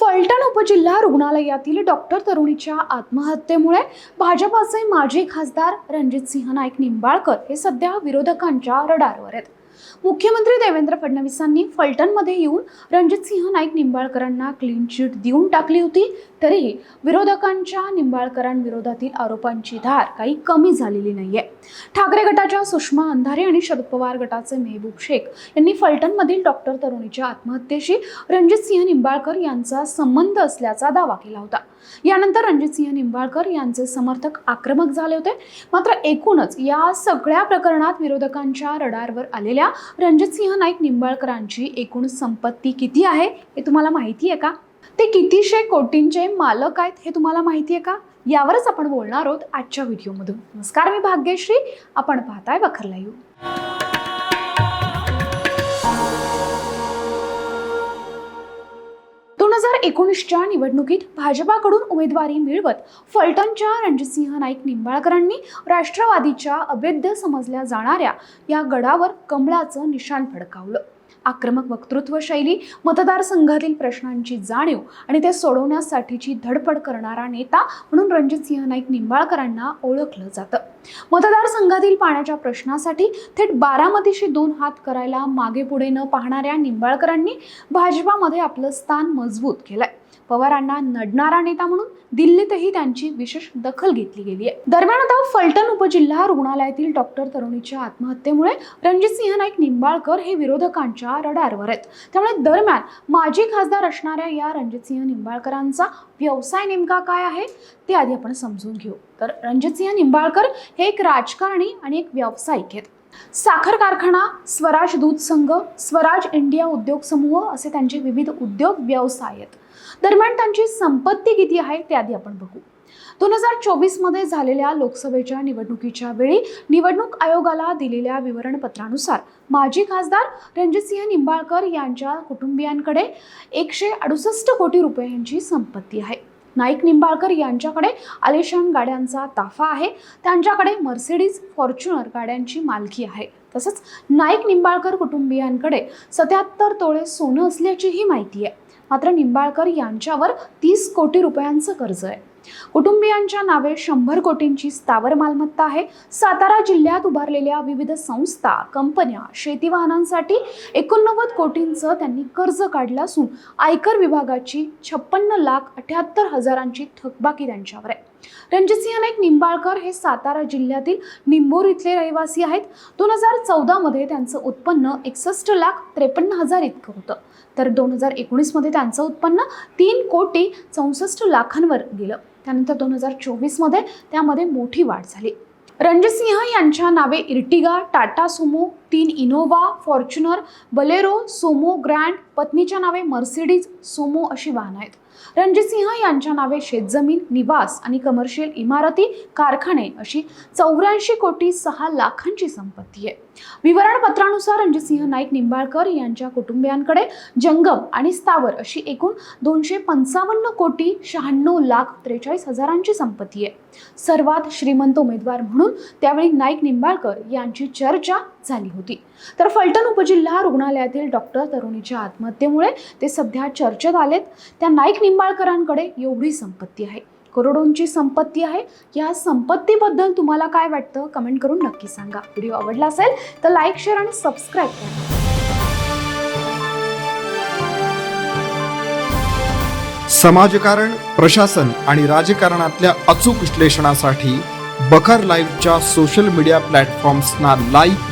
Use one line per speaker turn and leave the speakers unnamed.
फलटण उपजिल्हा रुग्णालयातील डॉक्टर तरुणीच्या आत्महत्येमुळे भाजपाचे माजी खासदार रणजितसिंह नाईक निंबाळकर हे सध्या विरोधकांच्या रडारवर आहेत. मुख्यमंत्री देवेंद्र फडणवीसांनी फलटणमध्ये येऊन रणजितसिंह नाईक निंबाळकरांना क्लीन चिट देऊन टाकली होती. तरीही विरोधकांच्या निंबाळकरांविरोधातील आरोपांची धार काही कमी झालेली नाहीये. ठाकरे गटाच्या सुषमा अंधारे आणि शरद पवार गटाचे मेहबूब शेख यांनी फलटणमधील डॉक्टर तरुणीच्या आत्महत्येशी रणजितसिंह निंबाळकर यांचा संबंध असल्याचा दावा केला होता. यानंतर रणजितसिंह निंबाळकर यांचे समर्थक आक्रमक झाले होते. मात्र एकूणच या सगळ्या प्रकरणात विरोधकांच्या रडारवर आलेल्या रणजितसिंह नाईक निंबाळकरांची एकूण संपत्ती किती आहे हे तुम्हाला माहिती आहे का? ते कितीशे कोटींचे मालक आहेत हे तुम्हाला माहिती आहे का? यावरच आपण बोलणार आहोत आजच्या व्हिडिओमधून. नमस्कार मी भाग्यश्री. आपण पाहताय बखरला येऊ एकोणीसच्या निवडणुकीत भाजपाकडून उमेदवारी मिळवत फलटणच्या रणजितसिंह नाईक निंबाळकरांनी राष्ट्रवादीच्या अभेद्य समजल्या जाणाऱ्या या गडावर कमळाचं निशाण फडकावलं. आक्रमक वक्तृत्व शैली मतदारसंघातील प्रश्नांची जाणीव आणि ते सोडवण्यासाठीची धडपड करणारा नेता म्हणून रणजितसिंह नाईक निंबाळकरांना ओळखलं जातं. मतदारसंघातील पाण्याच्या प्रश्नासाठी थेट बारामतीशी दोन हात करायला मागे पुढे न पाहणाऱ्या निंबाळकरांनी भाजपामध्ये आपलं स्थान मजबूत केलंय. पवारांना नडणारा नेता म्हणून दिल्लीतही त्यांची विशेष दखल घेतली गेली आहे. दरम्यान आता फलटण उपजिल्हा रुग्णालयातील डॉक्टर तरुणीच्या आत्महत्येमुळे रणजितसिंह नाईक निंबाळकर हे विरोधकांच्या रडारवर आहेत. त्यामुळे दरम्यान माजी खासदार असणाऱ्या या रणजितसिंह निंबाळकरांचा व्यवसाय नेमका काय आहे ते आधी आपण समजून घेऊ. तर रणजितसिंह निंबाळकर हे एक राजकारणी आणि एक व्यावसायिक आहेत. साखर कारखाना स्वराज दूध संघ स्वराज इंडिया उद्योग समूह असे त्यांचे विविध उद्योग व्यवसाय आहेत. दरम्यान त्यांची संपत्ती किती आहे ते आधी आपण बघू. दोन हजार चोवीसमध्ये झालेल्या लोकसभेच्या निवडणुकीच्या वेळी निवडणूक आयोगाला दिलेल्या विवरणपत्रानुसार माजी खासदार रणजितसिंह निंबाळकर यांच्या कुटुंबियांकडे एकशे अडुसष्ट कोटी रुपयांची संपत्ती आहे. नाईक निंबाळकर यांच्याकडे आलिशान गाड्यांचा ताफा आहे. त्यांच्याकडे मर्सिडीज फॉर्च्युनर गाड्यांची मालकी आहे. तसंच नाईक निंबाळकर कुटुंबियांकडे सत्याहत्तर तोळे सोनं असल्याचीही माहिती आहे. मात्र निंबाळकर यांच्यावर तीस कोटी रुपयांचं कर्ज आहे. कुटुंबियांच्या नावे शंभर कोटींची स्थावर मालमत्ता आहे. सातारा जिल्ह्यात उभारलेल्या विविध संस्था कंपन्या शेती वाहनांसाठी एकोणनव्वद कोटींचं त्यांनी कर्ज काढलं असून आयकर विभागाची छप्पन्न लाख अठ्याहत्तर हजारांची थकबाकी त्यांच्यावर आहे. रणजितसिंह नाईक निंबाळकर हे सातारा जिल्ह्यातील निंबोर इथले रहिवासी आहेत. दोन हजार चौदामध्ये त्यांचं उत्पन्न एकसष्ट लाख त्रेपन्न हजार इतकं होतं. तर दोन हजार एकोणीसमध्ये त्यांचं उत्पन्न तीन कोटी चौसष्ट लाखांवर गेलं. त्यानंतर दोन हजार चोवीसमध्ये त्यामध्ये मोठी वाढ झाली. रणजितसिंह यांच्या नावे इर्टिगा टाटा सुमो तीन Innova Fortuner Bolero Sumo grand पत्नीच्या नावे मर्सिडीज सोमो अशी वाहनं आहेत. रणजितसिंह यांच्या नावे शेतजमीन निवास आणि कमर्शियल इमारती कारखाने अशी चौऱ्याऐंशी कोटी सहा लाखांची संपत्ती आहे. विवरणपत्रानुसार रणजितसिंह नाईक निंबाळकर यांच्या कुटुंबियांकडे जंगम आणि स्थावर अशी एकूण दोनशे पंचावन्न कोटी शहाण्णव लाख त्रेचाळीस हजारांची संपत्ती आहे. सर्वात श्रीमंत उमेदवार म्हणून त्यावेळी नाईक निंबाळकर यांची चर्चा झाली होती. तर फलटण उपजिल्हा रुग्णालयातील डॉक्टर तरुणीच्या आत्महत्येमुळे ते सध्या चर्चेत आलेत. त्या नाईक निंबाळकरांकडे एवढी संपत्ती आहे. करोडोंची संपत्ती आहे. या संपत्तीबद्दल तुम्हाला काय वाटतं? कमेंट करून नक्की सांगा. व्हिडिओ आवडला असेल तर लाईक शेअर आणि सबस्क्राईब करा.
समाजकारण प्रशासन आणि राजकारणातल्या अचूक विश्लेषणासाठी बखर लाईव्हच्या सोशल मीडिया प्लॅटफॉर्म्सना लाईक